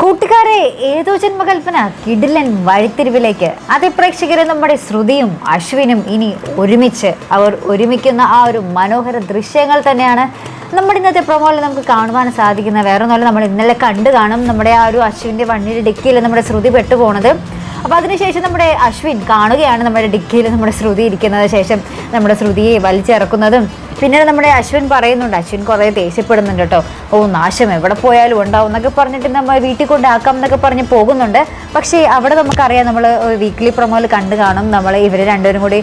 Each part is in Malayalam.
കൂട്ടുകാരെ ഏതോ ജന്മകൽപ്പന കിടിലൻ വഴിത്തിരിവിലേക്ക്. അതേ പ്രേക്ഷകരെ നമ്മുടെ ശ്രുതിയും അശ്വിനും ഇനി ഒരുമിച്ച് അവർ ഒരുമിക്കുന്ന ആ ഒരു മനോഹര ദൃശ്യങ്ങൾ തന്നെയാണ് നമ്മുടെ ഇന്നത്തെ പ്രൊമോയിൽ നമുക്ക് കാണുവാൻ സാധിക്കുന്ന വേറെ ഒന്നുമല്ല നമ്മൾ ഇന്നലെ കണ്ടു കാണും നമ്മുടെ ആ ഒരു അശ്വിന്റെ വണ്ടിയുടെ ഡിക്കിയിൽ നമ്മുടെ ശ്രുതി പെട്ടുപോണത്. അപ്പോൾ അതിനുശേഷം നമ്മുടെ അശ്വിൻ കാണുകയാണ് നമ്മുടെ ഡിക്കിയിൽ നമ്മുടെ ശ്രുതി ഇരിക്കുന്നത്. ശേഷം നമ്മുടെ ശ്രുതിയെ വലിച്ചിറക്കുന്നതും പിന്നീട് നമ്മുടെ അശ്വിൻ പറയുന്നുണ്ട് അശ്വിൻ കുറേ ദേഷ്യപ്പെടുന്നുണ്ട് കേട്ടോ. ഓ നാശം എവിടെ പോയാലും ഉണ്ടാവും എന്നൊക്കെ പറഞ്ഞിട്ട് നമ്മൾ വീട്ടിൽ കൊണ്ടാക്കാം എന്നൊക്കെ പറഞ്ഞ് പോകുന്നുണ്ട്. പക്ഷേ അവിടെ നമുക്കറിയാം നമ്മൾ വീക്ക്ലി പ്രൊമോയിൽ കണ്ടു കാണും. നമ്മൾ ഇവർ രണ്ടുപേരും കൂടി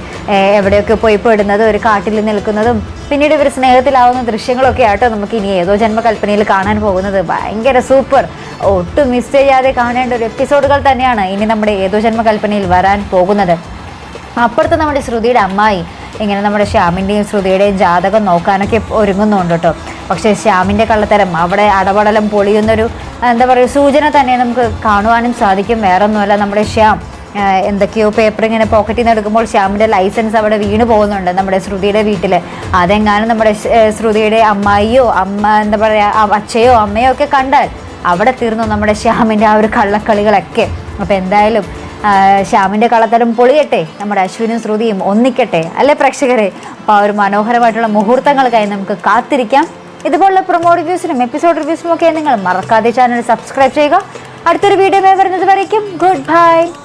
എവിടെയൊക്കെ പോയി പെടുന്നതും ഒരു കാട്ടിൽ നിൽക്കുന്നതും പിന്നീട് ഇവർ സ്നേഹത്തിലാവുന്ന ദൃശ്യങ്ങളൊക്കെ ആട്ടോ നമുക്ക് ഇനി ഏതോ ജന്മകൽപ്പനയിൽ കാണാൻ പോകുന്നത്. ഭയങ്കര സൂപ്പർ. ഒട്ടും മിസ് ചെയ്യാതെ കാണേണ്ട ഒരു എപ്പിസോഡുകൾ തന്നെയാണ് ഇനി നമ്മുടെ ഏതോ ജന്മകൽപ്പനയിൽ വരാൻ പോകുന്നത്. അപ്പുറത്ത് നമ്മുടെ ശ്രുതിയുടെ അമ്മായി ഇങ്ങനെ നമ്മുടെ ശ്യാമിന്റെയും ശ്രുതിയുടെയും ജാതകം നോക്കാനൊക്കെ ഒരുങ്ങുന്നുണ്ട് കേട്ടോ. പക്ഷേ ശ്യാമിന്റെ കള്ളത്തരം അവിടെ അടപടലം പൊളിയുന്നൊരു എന്താ പറയുക സൂചന തന്നെ നമുക്ക് കാണുവാനും സാധിക്കും. വേറെ ഒന്നുമല്ല നമ്മുടെ ശ്യാം എന്തൊക്കെയോ പേപ്പർ ഇങ്ങനെ പോക്കറ്റിൽ നിന്ന് എടുക്കുമ്പോൾ ശ്യാമിന്റെ ലൈസൻസ് അവിടെ വീണ് പോകുന്നുണ്ട് നമ്മുടെ ശ്രുതിയുടെ വീട്ടിൽ അതെങ്ങാനും നമ്മുടെ ശ്രുതിയുടെ അമ്മായിയോ അമ്മ എന്താ പറയുക അച്ഛയോ അമ്മയോ ഒക്കെ കണ്ടാൽ അവിടെ തീർന്നു നമ്മുടെ ശ്യാമിന്റെ ആ ഒരു കള്ളക്കളികളൊക്കെ. അപ്പോൾ എന്തായാലും ശ്യാമിന്റെ കളത്തരം പൊളിയട്ടെ നമ്മുടെ അശ്വിനും ശ്രുതിയും ഒന്നിക്കട്ടെ അല്ലേ പ്രേക്ഷകരെ? അപ്പോൾ ആ ഒരു മനോഹരമായിട്ടുള്ള മുഹൂർത്തങ്ങൾക്കായി നമുക്ക് കാത്തിരിക്കാം. ഇതുപോലുള്ള പ്രൊമോ റിവ്യൂസിനും എപ്പിസോഡ് റിവ്യൂസിനും ഒക്കെ നിങ്ങൾ മറക്കാതെ ചാനൽ സബ്സ്ക്രൈബ് ചെയ്യുക. അടുത്തൊരു വീഡിയോ വരുന്നത് വരയ്ക്കും. Good bye